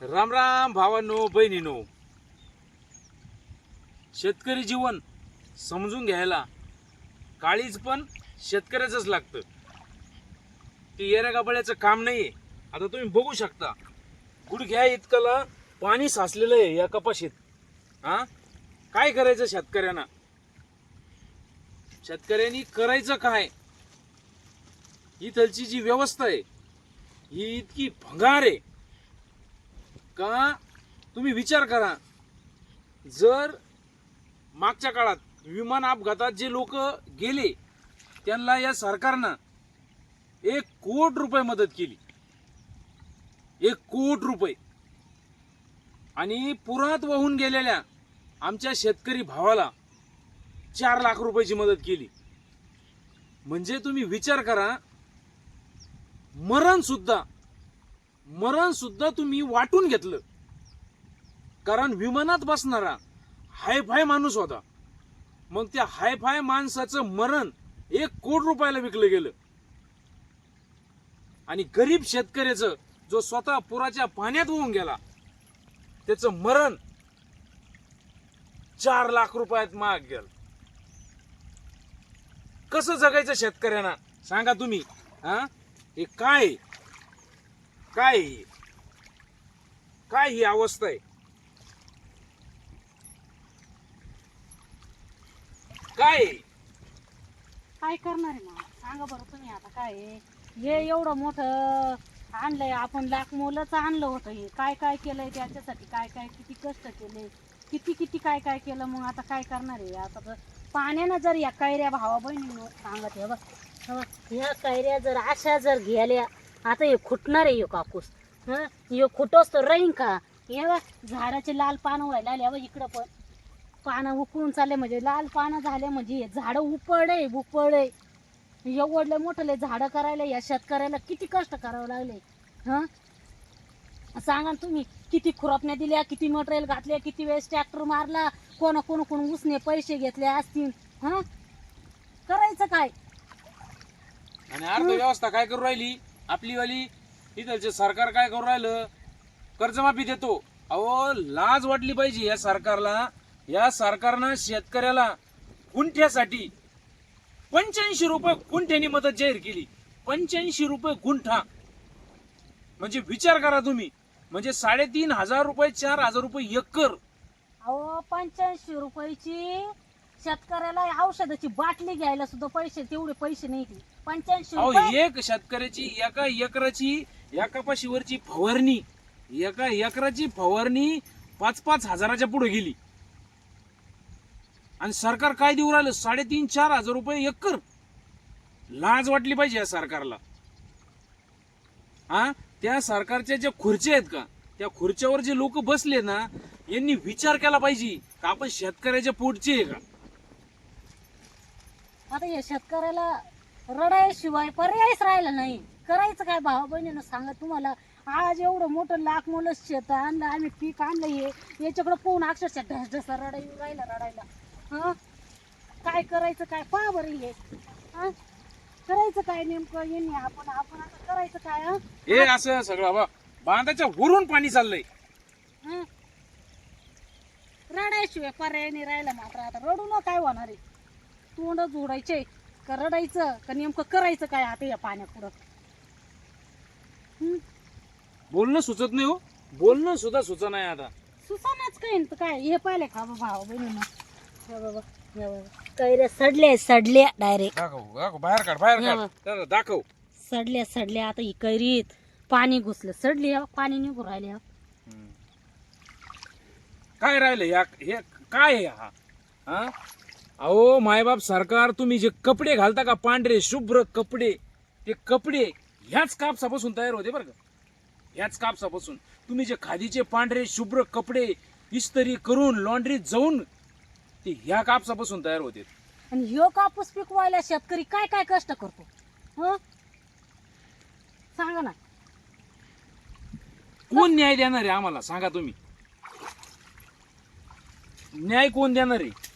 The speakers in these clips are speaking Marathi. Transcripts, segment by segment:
राम राम भावांनो बहिणीनो. शेतकरी जीवन समजून घ्यायला काळीज पण शेतकऱ्याचंच लागतं. ते येऱ्या गाबळ्याचं काम नाहीये. आता तुम्ही बघू शकता गुडघ्या इतकाला पाणी साचलेलं आहे या कपाशीत. हा? काय करायचं शेतकऱ्यांना? शेतकऱ्यांनी करायचं काय? इथलची जी व्यवस्था आहे ही इतकी भंगार आहे. का? तुम्ही विचार करा. जर मागच्या काळात विमान अपघातात जे लोक गेले त्यांना या सरकारनं एक कोट रुपये मदत केली. एक कोट रुपये. आणि पुरात वाहून गेलेल्या आमच्या शेतकरी भावाला चार लाख रुपयाची मदत केली. म्हणजे तुम्ही विचार करा मरण सुद्धा मरण सुद्धा तुम्ही वाटून घेतलं. कारण विमानात बसणारा हायफाय माणूस होता. मग त्या हायफाय माणसाचं मरण एक कोट रुपयाला विकलं गेलं. आणि गरीब शेतकऱ्याचं जो स्वतः पुराच्या पाण्यात होऊन गेला त्याचं मरण चार लाख रुपयात महाग गेलं. कसं जगायचं शेतकऱ्यांना? सांगा तुम्ही हा? हे काय आहे? काय ही? काय ही अवस्था आहे? काय काय करणार आहे मग? सांगा बरं तुम्ही आता काय आहे? हे एवढं मोठं आणलंय आपण लाख मोलच आणलं होतं हे. काय काय केलंय त्याच्यासाठी? काय काय किती कष्ट केले? किती किती काय काय केलं? मग आता काय करणार आहे? आता तर पाण्यानं जर या कैऱ्या भावा बहिणी सांगत हे बघ. हे बघ, ह्या कैऱ्या जर अशा जर गेल्या आता हे खुटणार आहे कापूस. हं? हे खुटोस तर राहीन का? हे झाडाचे लाल पानं व्हायला आले हे इकडं पण. पानं उकळून चालले म्हणजे लाल पानं झाले म्हणजे हे झाडं उपडे उपडे एवढले मोठले झाडं करायला या शेतकऱ्याला किती कष्ट करावं लागले. हं? सांगा ना तुम्ही किती खुरपण्या दिल्या किती मटेरियल घातले किती वेळेस ट्रॅक्टर मारला कोण कोण कोण उसने पैसे घेतले असतील? हं? करायचं काय? आणि अर्थव्यवस्था काय करू राहिली? आपलीवाली इथलचे सरकार काय करू राहिलं? कर्जमाफी देतो. अहो लाज वाटली पाहिजे या सरकारला. या सरकारनं शेतकऱ्याला गुंठ्यासाठी पंच्याऐंशी रुपये गुंठ्यानी मदत जाहीर केली. पंच्याऐंशी रुपये गुंठा. म्हणजे विचार करा तुम्ही. म्हणजे साडेतीन हजार रुपये चार हजार रुपये एकर. अहो पंच्याऐंशी रुपयाची शेतकऱ्याला औषधाची बाटली घ्यायला सुद्धा पैसे तेवढे पैसे नाही पंच्याऐंशी अहो रुपये. एक शेतकऱ्याची एका एकराची या कपाशीवरची फवारणी एका एकराची फवारणी पाच पाच हजाराच्या पुढे गेली. आणि सरकार काय देऊ राहिलं? साडेतीन चार हजार रुपये एकर. लाज वाटली पाहिजे या सरकारला. हा? त्या सरकारच्या ज्या खुर्च्या आहेत का त्या खुर्च्यावर जे लोक बसले ना यांनी विचार केला पाहिजे का आपण शेतकऱ्याच्या पोटचे आहे का? आता या शेतकऱ्याला रडायशिवाय पर्यायच राहिला नाही. करायचं काय भावा बहिणीनं सांगा तुम्हाला? आज एवढं मोठं लाख मोलं शेत आणलं आम्ही पीक आणलं हे. याच्याकडे पाहून अक्षरशः ढस ढसा रडाय राहिला रडायला. हा? काय करायचं काय? पहा बरं हे. हा? करायचं काय नेमकं? यांनी आपण आपण आता करायचं काय हा? हे असं सगळं बा बांधाच्या वरून पाणी चाललंय. हं? रडायशिवाय पर्याय नाही राहिला मात्र आता. रडू न काय होणार आहे? तोंड जोडायचे का रडायचं का नेमकं करायचं काय आता या पाण्यापुढं? हं? बोलणं सुचत नाही हो. बोलणं सुद्धा सुचत नाही आता. सुसानाच काय न तर काय? हे पाहिले का बा भाव बहिणीनं? हे बाबा हे बाबा. कैऱ्या सडल्या सडल्या डायरेक्ट दाखव दाखव. बाहेर काढ बाहेर हा. काढ. चला, दाखव. सडल्या सडल्या. आता ही कैरीत पाणी घुसलं. सडली हा, पाणी निघून राहिले हा. काय राहिलं या? हे काय आहे हा? हा? अहो मायबाप सरकार तुम्ही जे कपडे घालता का पांढरे शुभ्र कपडे ते कपडे ह्याच कापसापासून तयार होते बरं का? ह्याच कापसापासून. तुम्ही जे खादीचे पांढरे शुभ्र कपडे इस्त्री करून लॉन्ड्रीत जाऊन ते ह्या कापसापासून तयार होते. आणि ह्यो कापूस पिकवायला शेतकरी काय काय कष्ट करतो? हं? सांगा ना. कोण न्याय देणार आहे आम्हाला? सांगा तुम्ही. न्याय कोण देणार आहे?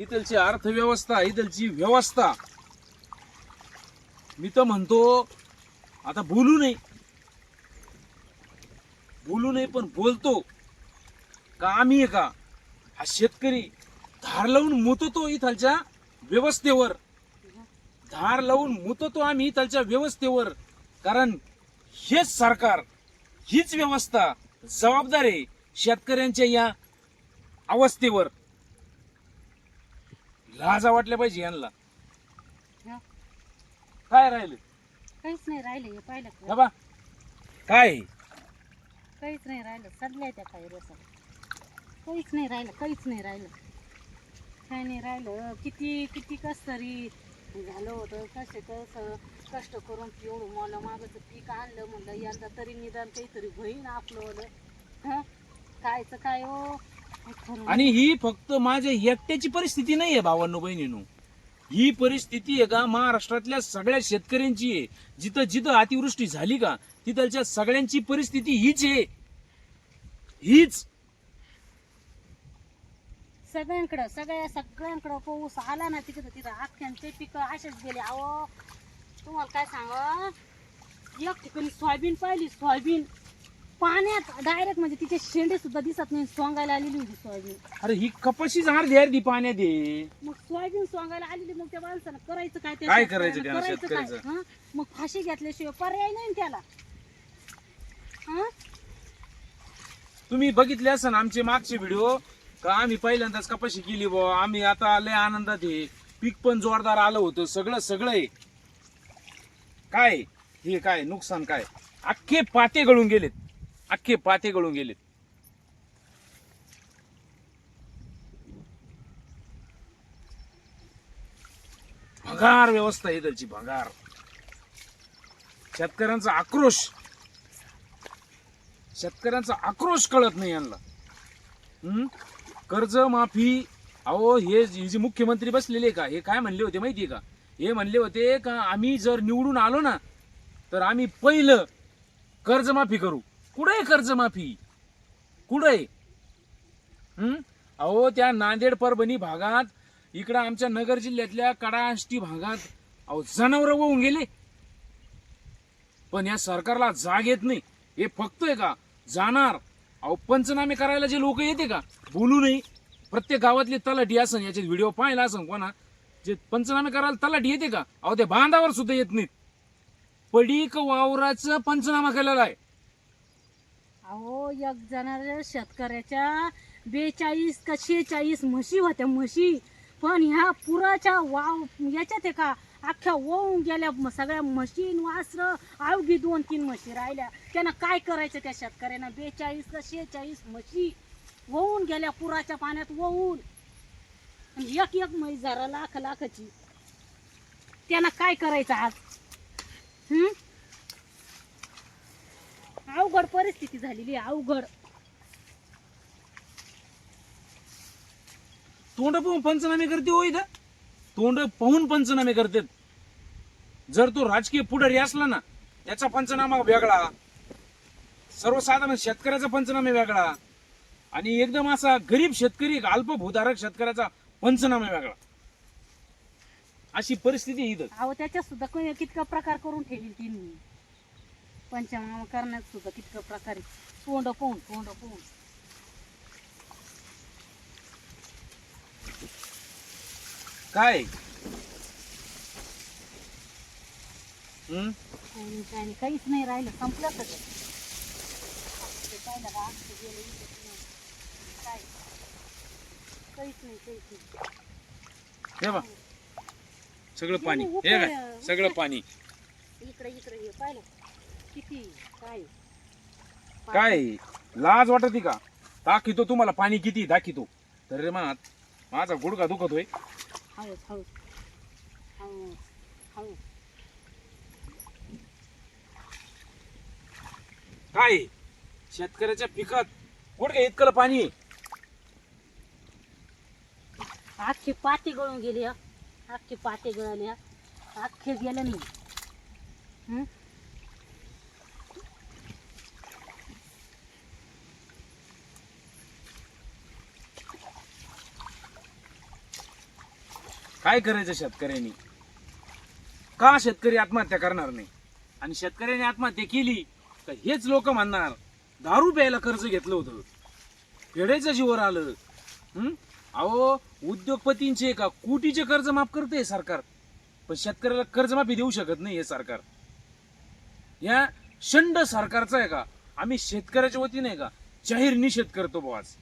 इथलची अर्थव्यवस्था इथलची व्यवस्था. मी तर म्हणतो आता बोलू नये. बोलू नये पण बोलतो. का आम्ही आहे का? हा शेतकरी धार लावून मुततो इथलच्या व्यवस्थेवर. धार लावून मुततो आम्ही इथलच्या व्यवस्थेवर. कारण हेच सरकार हीच व्यवस्था जबाबदार आहे शेतकऱ्यांच्या या अवस्थेवर. लाजा वाटल्या पाहिजे यांना. हा. काय राहिलं? काहीच नाही राहिलं हे पाहिलं का? बा. काय? काहीच नाही राहिलं. सडल्या त्या काही रसा काहीच नाही राहिलं काहीच नाही राहिलं. काय नाही राहिलं. किती किती कस तरी झालं होतं कसे कसं कष्ट करून एवढं मला मागचं पीक आणलं म्हणलं यंदा तरी निदान काहीतरी होईन आपलं. हं? कायचं काय हो. आणि ही फक्त माझ्या एकट्याची परिस्थिती नाही आहे भावांनो बहिणीनो. ही परिस्थिती आहे का? महाराष्ट्रातल्या सगळ्या शेतकऱ्यांची आहे. जिथं जिथं अतिवृष्टी झाली का तिथलच्या सगळ्यांची परिस्थिती हीच आहे. हीच. सगळ्यांकडं सगळ्या सगळ्यांकडं पाऊस आला ना तिकडं तिथं आख्यांचे पिकं असेच गेले. अहो तुम्हाला काय सांगा? एक ठिकाणी सोयाबीन पाहिली सोयाबीन. पाण्यात डायरेक्ट म्हणजे तिचे शेंडे सुद्धा दिसत नाही सोंगायला आलेली होती सोयाबीन. अरे ही कपाशीच अर्धी अर्धी पाण्यात आहे मग सोयाबीन सोंगायला आलेली मग त्या माणसानं करायचं काय त्या काय शेतकऱ्यानं? करायचं करायचं काय? शेतकऱ्याचं? हं? मग फाशी घेतल्याशिवाय पर्याय नाही ना त्याला. हं? तुम्ही बघितले असन आमचे मागचे व्हिडिओ का आम्ही पहिल्यांदाच कपाशी केली बुवा. आम्ही आता लय आनंदात आहे पीक पण जोरदार आलं होतं. सगळं सगळं आहे काय? हे काय? नुकसान काय? अख्खे पाते गळून गेलेत. अख्खे पाते गळून गेलेत. भंगार व्यवस्था आहे त्याची भंगार. शेतकऱ्यांचा आक्रोश. शेतकऱ्यांचा आक्रोश कळत नाही यांना. हं? कर्ज माफी अहो हे जे मुख्यमंत्री बसलेले का? हे काय म्हणले होते माहितीये का? हे म्हणले होते का आम्ही जर निवडून आलो ना तर आम्ही पहिलं कर्जमाफी करू. कुठं आहे कर्जमाफी? कुठं आहे? अहो त्या नांदेड परभणी भागात इकडं आमच्या नगर जिल्ह्यातल्या कडाष्टी भागात अहो जनावर होऊन गेले. पण या सरकारला जाग येत नाही. हे फक्त आहे का? जाणार. अहो पंचनामे करायला जे लोक येते का? बोलू नये. प्रत्येक गावातले तलाठी असन याचे व्हिडिओ पाहिला असन कोणा? जे पंचनामे करायला तलाठी येते का? अहो ते बांधावर सुद्धा येत नाहीत. पडीक वावराचं पंचनामा केलेला आहे. अहो एक जणाऱ्या शेतकऱ्याच्या बेचाळीस का शेचाळीस म्हशी होत्या म्हशी. पण ह्या पुराच्या वाव याच्यात आहे का अख्ख्या ओवून गेल्या सगळ्या म्हशीन वासर अवघी दोन तीन म्हशी राहिल्या. त्यांना काय करायचं त्या शेतकऱ्यांना? बेचाळीस का शेचाळीस म्हशी वाहून गेल्या पुराच्या पाण्यात वाहून. आणि एक एक म्हैस जरा लाख लाखाची. त्यांना काय करायचं आज? हम्म अवघड परिस्थिती झालेली आहे अवघड. तोंड पाहून पंचनामे करते हो इथं. तोंड पाहून पंचनामे करतात जर तो राजकीय पुढारी असला ना त्याचा पंचनामा वेगळा. सर्वसाधारण शेतकऱ्याचा पंचनामे वेगळा. आणि एकदम असा गरीब शेतकरी अल्पभूधारक शेतकऱ्याचा पंचनामा वेगळा. अशी परिस्थिती आहे इथं. अहो त्याच्यात सुद्धा कोणी कितका प्रकार करून ठेवली पंचनामा करण्यात सुद्धा कितका प्रकार. तोंड पाहून तोंड पाहून. काय? हं? काय नाही, काहीच नाही राहिलं संपलं सगळं. ते पाहिलं का, गेलं. काय? काहीच नाही काहीच नाही. हे सगळं पाणी. हे काय सगळं पाणी. इकडे इकडे हे पाहिलं. किती? काय? काय? लाज वाटते का? दाखितो तुम्हाला पाणी किती दाखितो तर रे मात माझा गुडघा दुखतोय. हळूच काय? शेतकऱ्याच्या पिकात गुडघ्या इतकं पाणी आहे. अख्खी पाती गळून गेली हं. अख्खी पाती गळाली हं. अख्खे गेलं नाही. हं? काय करायचं शेतकऱ्यांनी? का शेतकरी आत्महत्या करणार नाही? आणि शेतकऱ्याने आत्महत्या केली तर हेच लोक म्हणणार दारू प्यायला कर्ज घेतलं होतं. फेडायचं जीवर आलं. अहो उद्योगपतींचे का कोटीचे कर्ज माफ करते सरकार? पण शेतकऱ्याला कर्जमाफी देऊ शकत नाही हे सरकार. या शंड सरकारचा आहे का? आम्ही शेतकऱ्याच्या वतीने का? जाहीर निषेध करतो बुवा आज.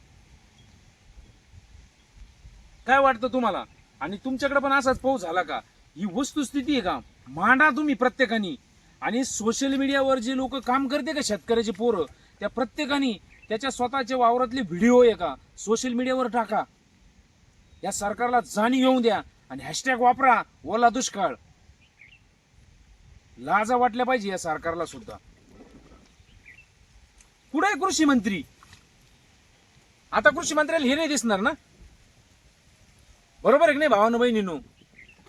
काय वाटतं तुम्हाला? आणि तुमच्याकडे पण असाच पाऊस झाला का? ही वस्तुस्थिती आहे का? मांडा तुम्ही प्रत्येकाने. आणि सोशल मीडियावर जे लोक काम करते का शेतकऱ्याचे पोरं त्या प्रत्येकाने त्याच्या स्वतःच्या वावरातले व्हिडिओ आहे का? सोशल मीडियावर टाका. या सरकारला जाणीव येऊन द्या आणि हॅशटॅग वापरा ओला दुष्काळ. लाजा वाटल्या पाहिजे या सरकारला सुद्धा. कुठे कृषी मंत्री? आता कृषी मंत्र्याला हे नाही दिसणार ना? बरोबर आहे की नाही भावानं बहिणीनो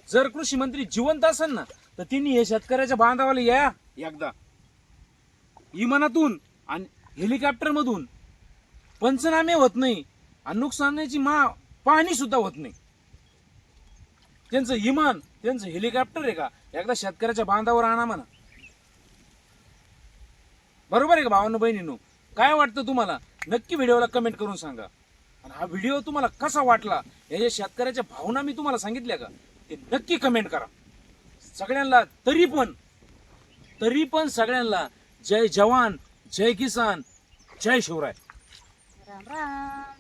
जर कृषी मंत्री जिवंत असेल ना तर तिने हे शेतकऱ्याच्या बांधावाला या. एकदा. विमानातून आणि हेलिकॉप्टर मधून पंचनामे होत नाही आणि नुकसानाची मा पाहणी सुद्धा होत नाही. त्यांचं विमान त्यांचं हेलिकॉप्टर आहे का? एकदा शेतकऱ्याच्या बांधावर आणा म्हणा. बरोबर आहे का भावानं बहिणीनो काय वाटतं तुम्हाला? नक्की व्हिडिओला कमेंट करून सांगा. आणि हा व्हिडिओ तुम्हाला कसा वाटला या ज्या शेतकऱ्याच्या भावना मी तुम्हाला सांगितल्या का ते नक्की कमेंट करा. सगळ्यांना तरी पण तरी पण सगळ्यांना जय जवान जय किसान जय शिवराय. राम राम.